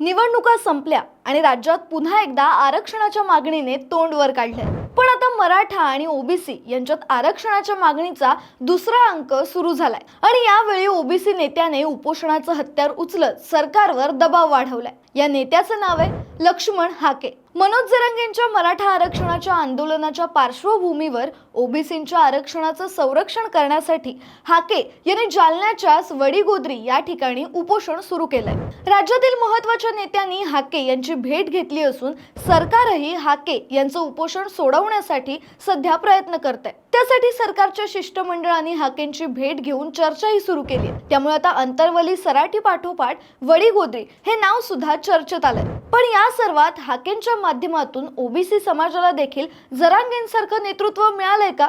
निवडणुका संपल्या आणि राज्यात पुन्हा एकदा आरक्षणाच्या मागणीने तोंडवर काढलंय. पण आता मराठा आणि ओबीसी यांच्यात आरक्षणाच्या मागणीचा दुसरा अंक सुरू झालाय. आणि यावेळी ओबीसी नेत्याने उपोषणाचं हत्यार उचलत सरकारवर दबाव वाढवलाय. या नेत्याचं नाव आहे लक्ष्मण हाके. मनोज जरांगेंच्या मराठा आरक्षणाच्या आंदोलनाच्या पार्श्वभूमीवर ओबीसींच्या आरक्षणाचं संरक्षण करण्यासाठी हाके यांनी जालन्याच्याच वडीगोद्री या ठिकाणी उपोषण सुरू केलंय. राज्यातील महत्त्वाच्या नेत्यांनी हाके यांची भेट घेतली असून सरकारही हाके यांचं उपोषण सोडवण्यासाठी सध्या प्रयत्न करत आहे त्यासाठी सरकारच्या शिष्टमंडळाने हाकेंची भेट घेऊन चर्चाही सुरू केली. त्यामुळे आता अंतरवली सराठी पाठोपाठ वडीगोद्री हे नाव सुद्धा चर्चेत आलंय. पण या सर्वात हाकेंच्या माध्यमातून ओबीसी समाजाला देखील जरांगेंसारखं नेतृत्व मिळालंय का?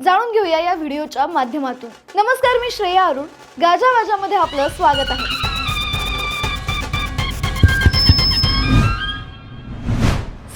जाणून घेऊया या व्हिडिओच्या माध्यमातून. नमस्कार मी श्रेया अरुण. गाजा वाजामध्ये आपलं स्वागत आहे.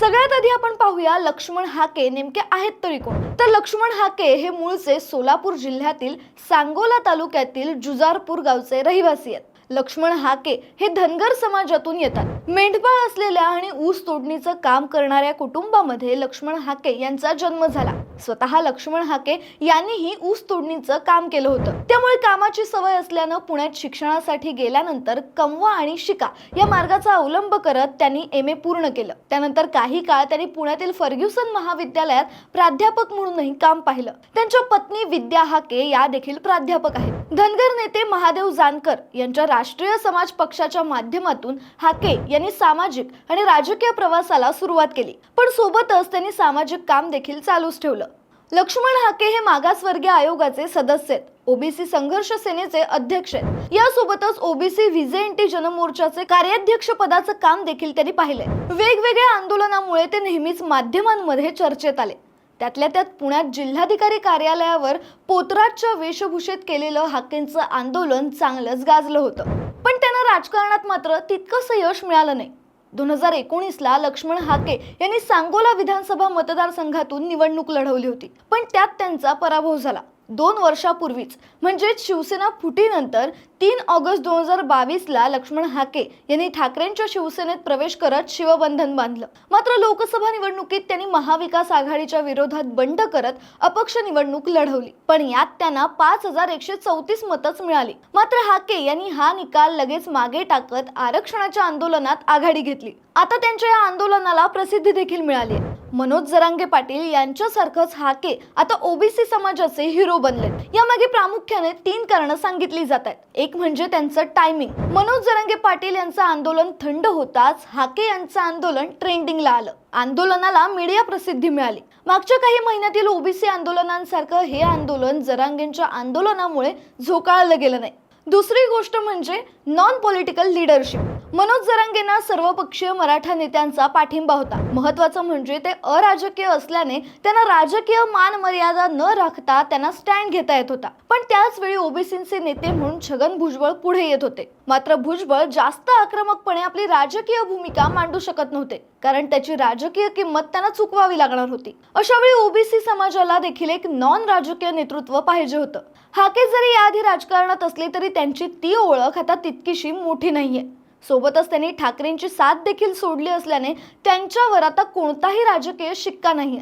सगळ्यात आधी आपण पाहूया लक्ष्मण हाके नेमके आहेत तरी कोण? तर लक्ष्मण हाके हे मूळचे सोलापूर जिल्ह्यातील सांगोला तालुक्यातील जुजारपूर गावचे रहिवासी आहेत. लक्ष्मण हाके हे धनगर समाजातून येतात. मेंढपाळ असलेल्या आणि ऊस तोडणीचं काम करणाऱ्या कुटुंबामध्ये लक्ष्मण हाके यांचा जन्म झाला. स्वतः लक्ष्मण हाके यांनीही ऊस तोडणीचं काम केलं होतं. त्यामुळे कामाची सवय असल्यानं पुण्यात शिक्षणासाठी गेल्यानंतर कमवा आणि शिका या मार्गाचा अवलंब करत त्यांनी एम ए पूर्ण केलं. त्यानंतर काही काळ त्यांनी पुण्यातील फर्ग्युसन महाविद्यालयात प्राध्यापक म्हणूनही काम पाहिलं. त्यांच्या पत्नी विद्या हाके या देखील प्राध्यापक आहेत. धनगर नेते महादेव जानकर यांच्या राष्ट्रीय समाज पक्षाच्या माध्यमातून हाके यांनी सामाजिक आणि राजकीय प्रवासाला सुरुवात केली. पण सोबतच त्यांनी सामाजिक काम देखील चालूच ठेवलं. लक्ष्मण हाके हे मागासवर्गीय आयोगाचे सदस्य आहेत. ओबीसी संघर्ष सेनेचे अध्यक्ष आहेत. यासोबतच ओबीसी व्हिजेएनटी जनमोर्चाचे कार्याध्यक्ष पदाचं काम देखील त्यांनी पाहिले वेगवेगळ्या आंदोलनामुळे ते नेहमीच माध्यमांमध्ये चर्चेत आले. त्यातल्या त्यात पुण्यात जिल्हाधिकारी कार्यालयावर पोतराजच्या वेशभूषेत केलेलं हाकेंचं आंदोलन चांगलंच गाजलं होतं. पण त्यांना राजकारणात मात्र तितकंसं यश मिळालं नाही. दोन हजार एकोणीसला लक्ष्मण हाके यांनी सांगोला विधानसभा मतदारसंघातून निवडणूक लढवली होती. पण त्यात त्यांचा पराभव झाला. दोन वर्षापूर्वीच म्हणजेच शिवसेना फुटीनंतर तीन ऑगस्ट दोन हजार बावीसला लक्ष्मण हाके यांनी ठाकरेंच्या शिवसेनेत प्रवेश करत शिवबंधन बांधलं. मात्र लोकसभा निवडणुकीत त्यांनी महाविकास आघाडीच्या विरोधात बंड करत अपक्ष निवडणूक लढवली. पण यात त्यांना पाच हजार एकशे चौतीस मतच मिळाली. मात्र हाके यांनी हा निकाल लगेच मागे टाकत आरक्षणाच्या आंदोलनात आघाडी घेतली. आता त्यांच्या या आंदोलनाला प्रसिद्धी देखील मिळाली आहे. मनोज जरांगे पाटील यांच्यासारखंच हाके आता ओबीसी समाजाचे हिरो बनलेत. यामागे प्रामुख्याने तीन कारणं सांगितली जात आहेत. एक म्हणजे त्यांचं टायमिंग मनोज जरांगे पाटील यांचं आंदोलन थंड होताच हाके यांचं आंदोलन ट्रेंडिंगला आलं. आंदोलनाला मीडिया प्रसिद्धी मिळाली. मागच्या काही महिन्यातील ओबीसी आंदोलनांसारखं हे आंदोलन जरांगेंच्या आंदोलनामुळे झोकाळलं गेलं नाही. दुसरी गोष्ट म्हणजे नॉन पॉलिटिकल लिडरशिप मनोज जरांगेंना सर्वपक्षीय मराठा नेत्यांचा पाठिंबा होता. महत्वाचं म्हणजे ते अराजकीय असल्याने त्यांना राजकीय मान मर्यादा न राखता त्यांना स्टँड घेता येत होता. पण त्याच वेळी ओबीसीचे नेते म्हणून छगन भुजबळ पुढे येत होते. मात्र भुजबळ जास्त आक्रमकपणे आपली राजकीय भूमिका मांडू शकत नव्हते. कारण त्याची राजकीय किंमत त्यांना चुकवावी लागणार होती. अशा वेळी ओबीसी समाजाला देखील एक नॉन राजकीय नेतृत्व पाहिजे होतं. हाके जरी याआधी राजकारणात असले तरी त्यांची ती ओळख आता तितकीशी मोठी नाहीये. सोबतच त्यांनी ठाकरेंची साथ देखील सोडली असल्याने त्यांच्यावर आता कोणताही राजकीय शिक्का नाहीये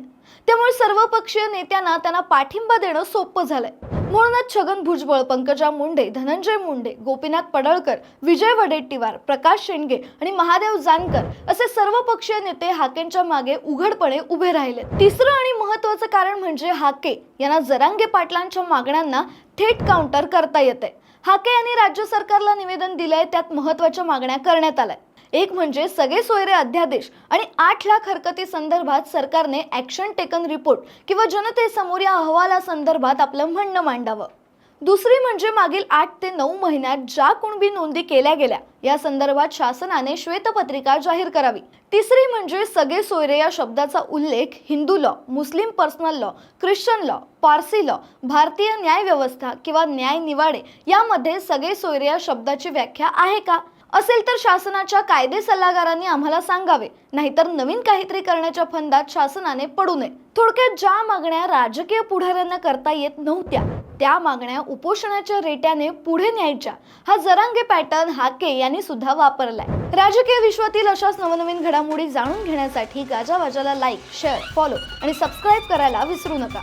त्यामुळे सर्वपक्षीय नेत्यांना त्यांना पाठिंबा देणं सोपं झालंय. म्हणूनच छगन भुजबळ पंकजा मुंडे धनंजय मुंडे गोपीनाथ पडळकर विजय वडेट्टीवार प्रकाश शेंडगे आणि महादेव जानकर असे सर्वपक्षीय नेते हाकेंच्या मागे उघडपणे उभे राहिले. तिसरं आणि महत्वाचं कारण म्हणजे हाके यांना जरांगे पाटलांच्या मागण्यांना थेट काउंटर करता येते हाके यांनी राज्य सरकारला निवेदन दिलंय त्यात महत्त्वाच्या मागण्या करण्यात आल्या एक म्हणजे सगळे सोयरे अध्यादेश आणि आठ लाख हरकती संदर्भात सरकारने ऍक्शन टेकन रिपोर्ट किंवा जनतेसमोर या अहवालासंदर्भात आपलं म्हणणं मांडावं. दुसरी म्हणजे मागील आठ ते नऊ महिन्यात ज्या कुणबी नोंदी केल्या गेल्या या संदर्भात शासनाने श्वेतपत्रिका जाहीर करावी. तिसरी म्हणजे सगळे सोयरे या शब्दाचा उल्लेख Hindu law Muslim personal law Christian law Parsi law भारतीय न्याय व्यवस्था किंवा न्याय निवाडे यामध्ये सगळे सोयरे या शब्दाची व्याख्या आहे का? असेल तर शासनाच्या कायदे सल्लागारांनी आम्हाला सांगावे नाहीतर नवीन काहीतरी करण्याच्या फंदात शासनाने पडू नये. थोडक्यात ज्या मागण्या राजकीय पुढाऱ्यांना करता येत नव्हत्या त्या मागण्या उपोषणाच्या रेट्याने पुढे न्यायच्या. हा जरांगे पॅटर्न हाके यांनी सुद्धा वापरलाय. राजकीय विश्वातील अशाच नवनवीन घडामोडी जाणून घेण्यासाठी गाजावाजाला लाईक शेअर फॉलो आणि सबस्क्राईब करायला विसरू नका.